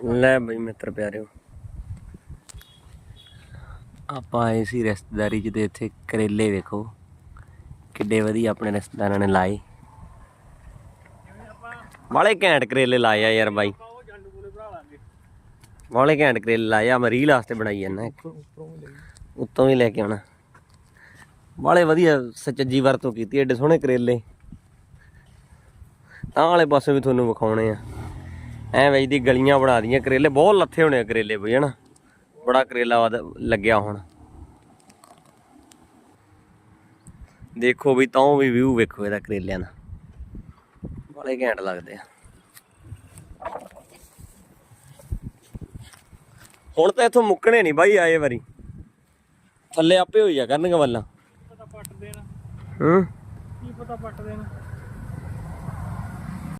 ਲੈ ਬਈ ਮਿੱਤਰ ਪਿਆਰਿਓ। ਆਪਾਂ ਆਏ ਸੀ ਰਿਸ਼ਤੇਦਾਰੀ ਚ ਤੇ ਇੱਥੇ ਕਰੇਲੇ ਵੇਖੋ। ਕਿੱਡੇ ਵਧੀਆ ਆਪਣੇ ਰਿਸ਼ਤੇਦਾਰਾਂ ਨੇ ਲਾਏ। ਵਾਲੇ ਘੈਂਟ ਕਰੇਲੇ ਲਾਏ ਆ ਯਾਰ ਬਾਈ। ਵਾਲੇ ਘੈਂਟ ਕਰੇਲੇ ਲਾਏ ਆ ਮੈਂ ਰੀਲ ਵਾਸਤੇ ਬਣਾਈ ਜਾਂਦਾ ਉੱਤੋਂ ਵੀ ਲੈ ਕੇ ਆਉਣਾ। ਵਾਲੇ ਵਧੀਆ ਸੱਚੀ ਵਰਤੋਂ ਕੀਤੀ, ਐਡੇ ਸੋਹਣੇ ਕਰੇਲੇ। ਤਾਂ ਵਾਲੇ ਪਾਸੇ ਵੀ ਤੁਹਾਨੂੰ ਵਿਖਾਉਣੇ ਆ। ਐ ਵੇਚ ਦੀ ਗਲੀਆਂ ਬਣਾ ਦੀਆਂ ਕਰੇਲੇ ਬਹੁਤ ਲੱਥੇ ਹੋਣੇ ਆ ਕਰੇਲੇ ਬਈ ਹਨਾ? ਬੜਾ ਕਰੇਲਾ ਲੱਗਿਆ ਹੁਣ। ਦੇਖੋ ਵੀ ਤਾਂ ਵੀ ਵਿਊ ਵੇਖੋ ਇਹਦਾ ਕਰੇਲਿਆਂ ਦਾ। ਬੜੇ ਘੈਂਟ ਲੱਗਦੇ ਆ। ਹੁਣ ਤਾਂ ਇੱਥੋਂ ਮੁੱਕਣੇ ਨਹੀਂ ਬਾਈ ਆਏ ਵਾਰੀ। ਥੱਲੇ ਆਪੇ ਹੋਈ ਆ ਕਰਨਗੇ ਵੱਲਾਂ। ਪਤਾ ਪੱਟ ਦੇਣ। ਹੂੰ? ਕੀ ਪਤਾ ਪੱਟ ਦੇਣ।